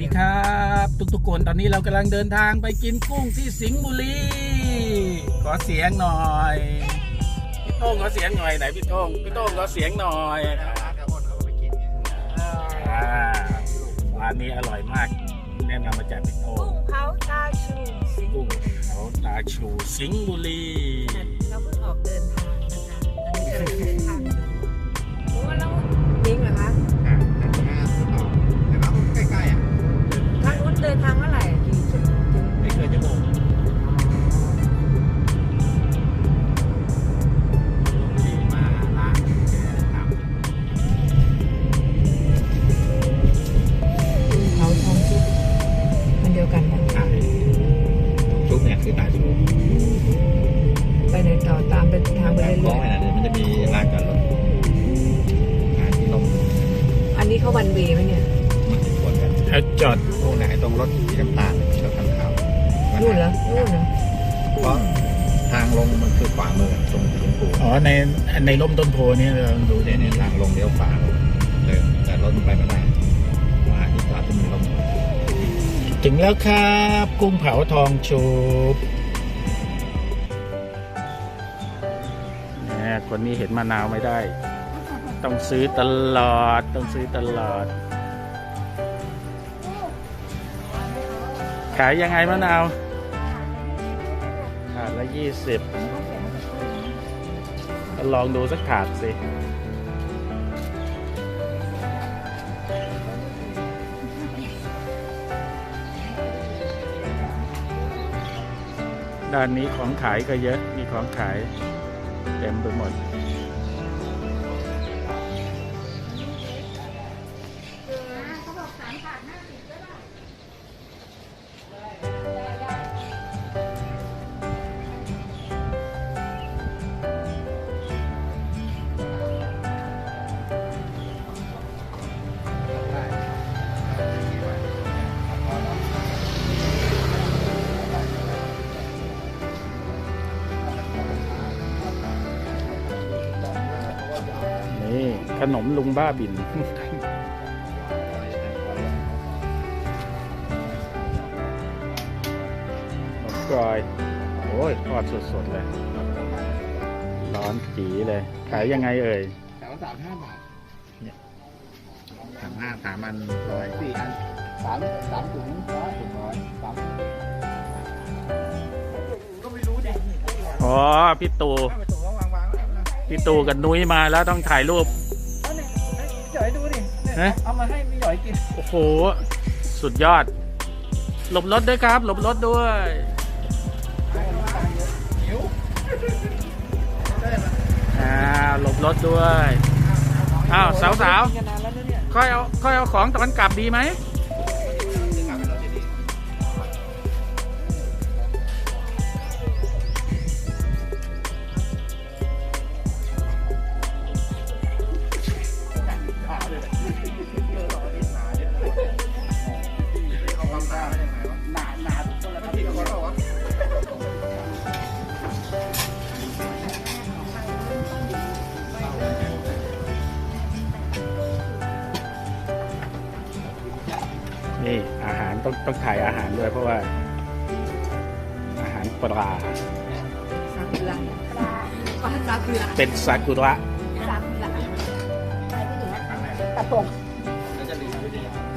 ดีครับ ทุกๆคนตอนนี้เรากำลังเดินทางไปกินกุ้งที่สิงห์บุรีขอเสียงหน่อยพี่โต้งขอเสียงหน่อยไหนพี่โต้งพี่โต้งขอเสียงหน่อยร้านนี้อร่อยมาก แนะนำมาจากพี่โต้งกุ้งเผาตาชูสิงห์กุ้งเขาตาชูสิงห์บุรีเราเพิ่งออกเดินทางนะคะ เดินทางเมื่อไหร่กี่ชั่วโมงถึงไม่เคยจะบอกเขาทองชุบมันเดียวกันนะชุบเนี่ยคือตาชุบไปไหนต่อตามเป็นทางไปแต่เรื่ร้ออยยนะมันจะมีลานจอดรถหาที่ลงๆอันนี้เขาวันเวย์ไหมเนี่ยมันจะช วนกันถ้าจอดพวกไหนตรงรถสีน้ำตาลรถคันขาวนู่นเหรอนู่นเหรอเพราะทางลงมันคือขวามือตรงหลวงปู่อ๋อในในร่มต้นโพนี่เราดูเนี่ยเนี่ยทางลงเลี้ยวขวาเลยแต่รถมันไปไม่ได้มาที่จอดที่มีลมถึงแล้วครับกุ้งเผาทองชุบเนี่ยคนนี้เห็นมะนาวไม่ได้ ต้องซื้อตลอดต้องซื้อตลอด ขายยังไงมะนาวถาดละยี่สิบลองดูสักถาดสิด้านนี้ของขายก็เยอะ มีของขายเต็มไปหมด ขนมลุงบ้าบินขนมกรอย โอ้ยทอดสดๆเลย ร้อนจีเลย ขายยังไงเอ่ยแถวสามห้าบาทเนี่ยสามห้าสามอันร้อยสี่อันสามสามถุงร้อยถุงร้อยสามอ๋อ พี่ตู พี่ตูกับนุ้ยมาแล้วต้องถ่ายรูป ฮะ เอามาให้มีหยอยกิน โอ้โห สุดยอด หลบรถด้วยครับ หลบรถด้วยหิวอ่า หลบรถด้วย อ้าวสาวสาวกินกันนานแล้วนะเนี่ยๆค่อยเอาค่อยเอาของตอนกลับดีไหม ต้องต้องถ่ายอาหารด้วยเพราะว่า อาหารปลาซากุระปลาซากุระเป็นซากุระซากุระตัดผม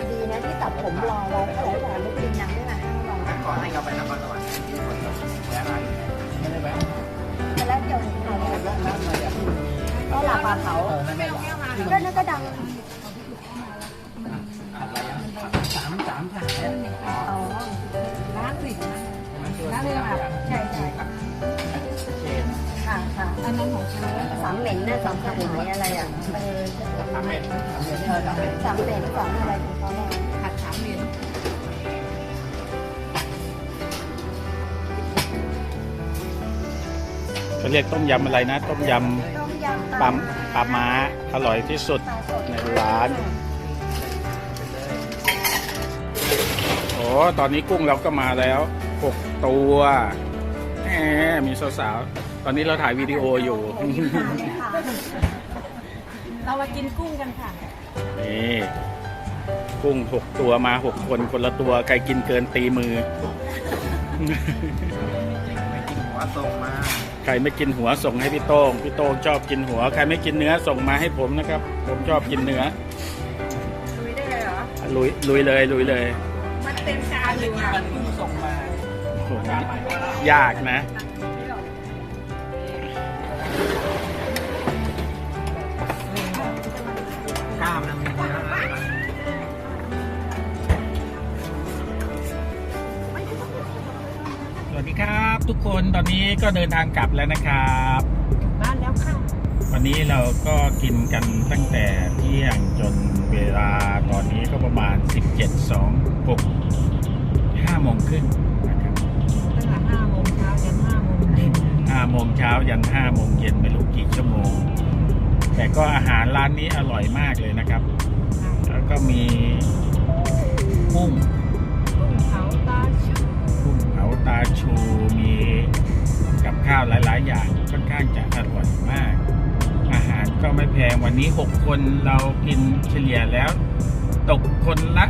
ดีนะที่ตัดผมรอไว้เท่าไหร่ก่อนไม่กินยังด้วยนะรอก่อนให้เราไปนครสวรรค์แวะร้านไม่ได้แวะแล้วเดี๋ยวเอาก็ลาปลาเผาก็นั่นก็ดัง ร้านเลยค่ะใช่ใช่ค่ะค่ะอันนั้นของเขาสามเหม็นนะสามขายอะไรอะเออสามเหม็ดสามเหม็นสามอะไรของเขาเนี่ยผัดสามเหรียญเขาเรียกต้มยำอะไรนะ ต้มยำำปลาปลาม้าอร่อยที่สุดในร้าน โอ้ตอนนี้กุ้งเราก็มาแล้ว หกตัวแหมมีสาวๆ ตอนนี้เราถ่ายวิดีโออยู่ เรามากินกุ้งกันค่ะ นี่กุ้งหกตัวมาหกคนคนละตัวใครกินเกินตีมือ ไม่กินหัวส่งมา ใครไม่กินหัวส่งให้พี่โต้ง พี่โต้งชอบกินหัว ใครไม่กินเนื้อส่งมาให้ผมนะครับ ผมชอบกินเนื้อ ลุยได้เลยเหรอ ลุยลุยเลยลุยเลย มันเต็มจานอยู่อะมันเพิ่งส่งมา โอ้โหยากนะ กล้ามมันมีเนื้อสวัสดีครับ ทุกคนตอนนี้ก็เดินทางกลับแล้วนะครับ บ้านแล้วค่ะวันนี้เราก็กินกันตั้งแต่เที่ยงจนเวลาตอนนี้ก็ประมาณ 17 2 6 5โมงครึ่งนะครับตั้ง โมงเช้ายัน5โมงเย็นไม่รู้กี่ชั่วโมง แต่ก็อาหารร้านนี้อร่อยมากเลยนะครับ แล้วก็มีกุ้งกุ้งเผาตาชูกุ้งเผาตาชูมีกับข้าวหลาย ๆ อย่างค่อนข้างจะอร่อยมาก อาหารก็ไม่แพงวันนี้ 6 คนเรากินเฉลี่ยแล้ว ตกคนละ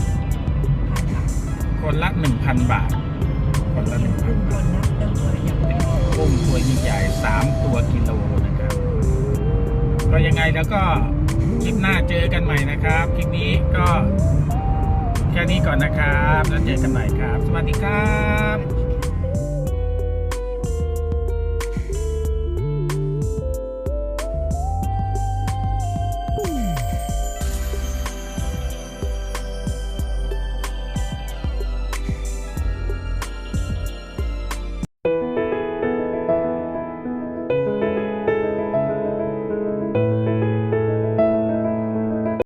คนละ 1,000 บาท คนละ1,000กุ้งบาท กุ้งตัวใหญ่ๆ3ตัวกิโลนะครับ ก็ยังไงแล้วก็คลิปหน้าเจอกันใหม่นะครับ คลิปนี้ก็แค่นี้ก่อนนะครับ แล้วเจอกันใหม่ครับ สวัสดีครับ